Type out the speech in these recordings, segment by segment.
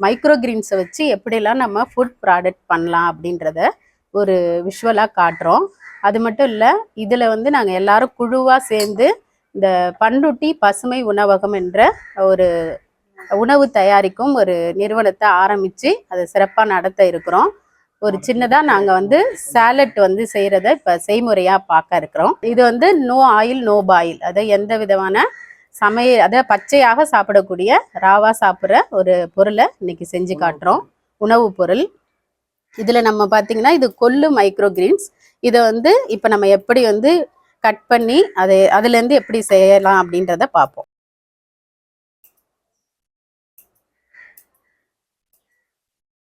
Micro கிரீன்ஸை வச்சு எப்படிலாம் நம்ம ஃபுட் ப்ராடக்ட் பண்ணலாம் அப்படின்றத ஒரு விஷுவலாக காட்டுறோம். அது மட்டும் இல்லை இதில் வந்து நாங்கள் எல்லாரும் குழுவாக சேர்ந்து இந்த பண்ருட்டி பசுமை உணவகம் என்ற ஒரு உணவு தயாரிக்கும் ஒரு நிறுவனத்தை ஆரம்பித்து அதை சிறப்பாக நடத்த இருக்கிறோம். ஒரு சின்னதாக நாங்கள் வந்து சாலட் வந்து செய்கிறத இப்போ செய்முறையாக பார்க்க இருக்கிறோம். இது வந்து நோ ஆயில் நோ பாயில் அதை எந்த விதமான சமையல் அதை பச்சையாக சாப்பிடக்கூடிய ராவா சாப்பிட்ற ஒரு பொருளை இன்னைக்கு செஞ்சு காட்டுறோம். உணவு பொருள். இதில் நம்ம பார்த்தீங்கன்னா இது கொள்ளு மைக்ரோ கிரீன்ஸ் இதை வந்து இப்போ நம்ம எப்படி வந்து கட் பண்ணி அதை அதுலேருந்து எப்படி செய்யலாம் அப்படின்றத பார்ப்போம்.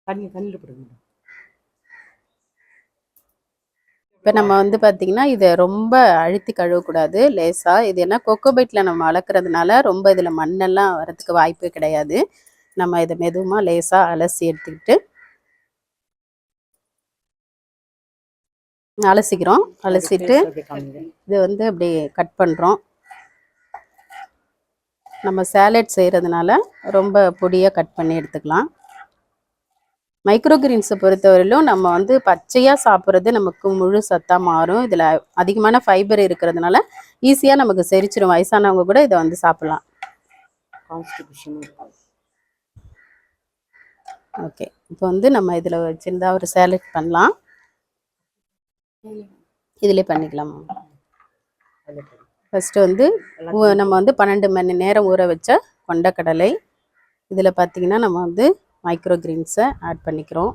தண்ணி தண்ணியில் போடுங்க இப்போ நம்ம வந்து பார்த்தீங்கன்னா இதை ரொம்ப அழுத்தி கழுவக்கூடாது லேசாக இது ஏன்னா கொக்கோபைட்டில் நம்ம வளர்க்குறதுனால ரொம்ப இதில் மண்ணெல்லாம் வரதுக்கு வாய்ப்பு கிடையாது. நம்ம இதை மெதுவாக லேசாக அலசி எடுத்துக்கிட்டு அலசிக்கிறோம். அலசிட்டு இது வந்து அப்படி கட் பண்ணுறோம் நம்ம சேலட் செய்கிறதுனால ரொம்ப பொடியாக கட் பண்ணி எடுத்துக்கலாம். மைக்ரோ கிரீன்ஸை பொறுத்தவரையிலும் நம்ம வந்து பச்சையாக சாப்பிட்றது நமக்கு முழு சத்தாக மாறும். இதில் அதிகமான ஃபைபர் இருக்கிறதுனால ஈஸியாக நமக்கு செரிச்சிடும் வயசானவங்க கூட இதை வந்து சாப்பிட்லாம். ஓகே இப்போ வந்து நம்ம இதில் சின்னதாக ஒரு சேலட் பண்ணலாம். இதிலே பண்ணிக்கலாமா. ஃபஸ்ட்டு வந்து நம்ம வந்து பன்னெண்டு மணி நேரம் ஊற வச்ச கொண்டக்கடலை. இதில் பார்த்தீங்கன்னா நம்ம வந்து மைக்ரோ கிரீன்ஸை ஆட் பண்ணிக்கிறோம்.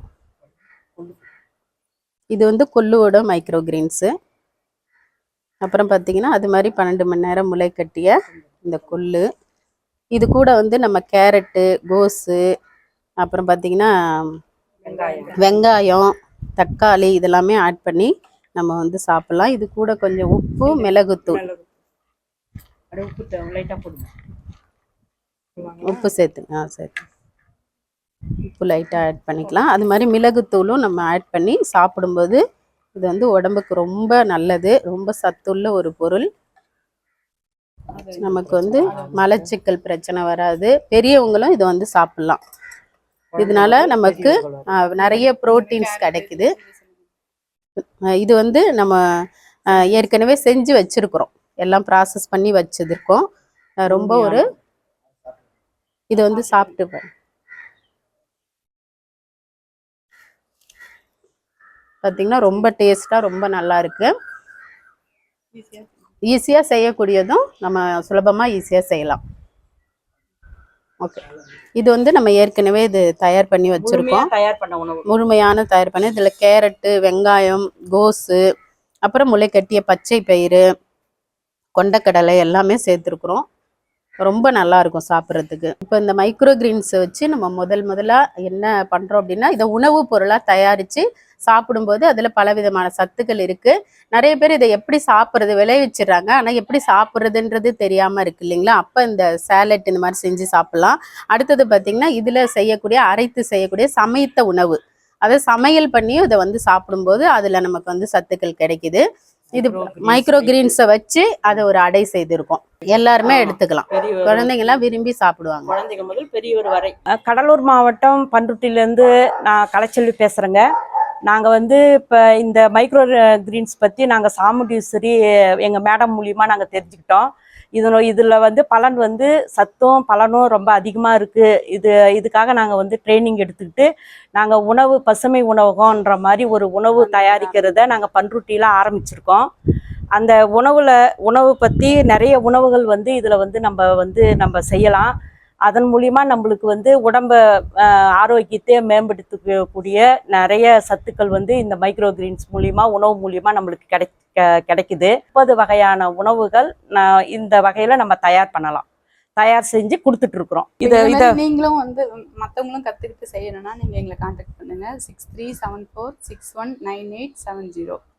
இது வந்து கொள்ளுவோட மைக்ரோ கிரீன்ஸு அப்புறம் பார்த்தீங்கன்னா அது மாதிரி பன்னெண்டு மணி நேரம் முளை கட்டிய இந்த கொள்ளு. இது கூட வந்து நம்ம கேரட்டு கோஸு அப்புறம் பார்த்தீங்கன்னா வெங்காயம் வெங்காயம் தக்காளி இதெல்லாமே ஆட் பண்ணி நம்ம வந்து சாப்பிட்லாம். இது கூட கொஞ்சம் உப்பு மிளகுத்தூள்? உப்பு சேர்த்து ஆ சேர்த்து. உப்பு லைட்டாக ஆட் பண்ணிக்கலாம். அது மாதிரி மிளகுத்தூளும் நம்ம ஆட் பண்ணி சாப்பிடும்போது இது வந்து உடம்புக்கு ரொம்ப நல்லது. ரொம்ப சத்துள்ள ஒரு பொருள். நமக்கு வந்து மலச்சிக்கல் பிரச்சனை வராது. பெரியவங்களும் இதை வந்து சாப்பிட்லாம். இதனால நமக்கு நிறைய ப்ரோட்டீன்ஸ் கிடைக்குது. இது வந்து நம்ம ஏற்கனவே செஞ்சு வச்சிருக்கிறோம். எல்லாம் ப்ராசஸ் பண்ணி வச்சிருக்கோம். ரொம்ப ஒரு இது வந்து சாப்பிட்டு பார்த்தீங்கன்னா ரொம்ப டேஸ்ட்டாக ரொம்ப நல்லா இருக்கு. ஈஸியாக செய்யக்கூடியதும் நம்ம சுலபமாக ஈஸியாக செய்யலாம். ஓகே. இது வந்து நம்ம ஏற்கனவே இது தயார் பண்ணி வச்சுருக்கோம். தயார் பண்ண உணவு. முழுமையான தயார் பண்ணி இதில் கேரட்டு வெங்காயம் கோஸு அப்புறம் முளைக்கட்டிய பச்சை பயிறு கொண்டக்கடலை எல்லாமே சேர்த்துருக்குறோம். ரொம்ப நல்லா இருக்கும் சாப்பிட்றதுக்கு. இப்போ இந்த மைக்ரோ கிரீன்ஸை வச்சு நம்ம முதல் முதலாக என்ன பண்ணுறோம் அப்படின்னா இதை உணவுப் பொருளாக தயாரித்து சாப்பிடும்போது அதில் பலவிதமான சத்துக்கள் இருக்குது நிறைய பேர் இதை எப்படி சாப்பிட்றது விளைவிச்சிடுறாங்க. ஆனால் எப்படி சாப்பிட்றதுன்றது தெரியாமல் இருக்கு இல்லைங்களா? அப்போ இந்த சேலட் இந்த மாதிரி செஞ்சு சாப்பிட்லாம். அடுத்தது பார்த்திங்கன்னா இதில் செய்யக்கூடிய அரைத்து செய்யக்கூடிய சமைத்த உணவு. அதை சமையல் பண்ணியும் இதை வந்து சாப்பிடும்போது அதில் நமக்கு வந்து சத்துக்கள் கிடைக்குது. இது மைக்ரோ கிரீன்ஸை வச்சு அதை ஒரு அடை செய்திருக்கோம். எல்லாருமே எடுத்துக்கலாம். குழந்தைங்கலாம் விரும்பி சாப்பிடுவாங்க. குழந்தைங்க முதல் பெரியவர் வரை. கடலூர் மாவட்டம் பண்ருட்டிலேருந்து நான் கலைச்செல்வி பேசுகிறேங்க நாங்கள் வந்து இப்போ இந்த மைக்ரோ கிரீன்ஸ் பற்றி நாங்கள் சாமுண்டீஸ்வரி எங்கள் மேடம் மூலியமாக நாங்கள் தெரிஞ்சுக்கிட்டோம். இதில் இதில் வந்து பலன் வந்து சத்தும் பலனும் ரொம்ப அதிகமாக இருக்குது இது இதுக்காக நாங்கள் வந்து ட்ரைனிங் எடுத்துக்கிட்டு நாங்கள் உணவு பசுமை உணவகம்ன்ற மாதிரி ஒரு உணவு தயாரிக்கிறத நாங்கள் பண்ருட்டியில் ஆரம்பிச்சிருக்கோம். அந்த உணவுல உணவு பற்றி நிறைய உணவுகள் வந்து இதில் வந்து நம்ம வந்து நம்ம செய்யலாம். அதன் மூலியமா நம்மளுக்கு வந்து உடம்ப ஆரோக்கியத்தை மேம்படுத்தக்கூடிய நிறைய சத்துக்கள் வந்து இந்த மைக்ரோ கிரீன்ஸ் மூலியமா உணவு மூலியமா நம்மளுக்கு கிடை கிடைக்குது. முப்பது வகையான உணவுகள் இந்த வகையில நம்ம தயார் பண்ணலாம். தயார் செஞ்சு கொடுத்துட்டு இருக்கிறோம். இதை இதே நீங்களும் வந்து மற்றவங்களும் கற்றுக்கிட்டு செய்யணும்னா நீங்கள் எங்களை காண்டாக்ட் பண்ணுங்கள் six three seven four six one nine eight seven zero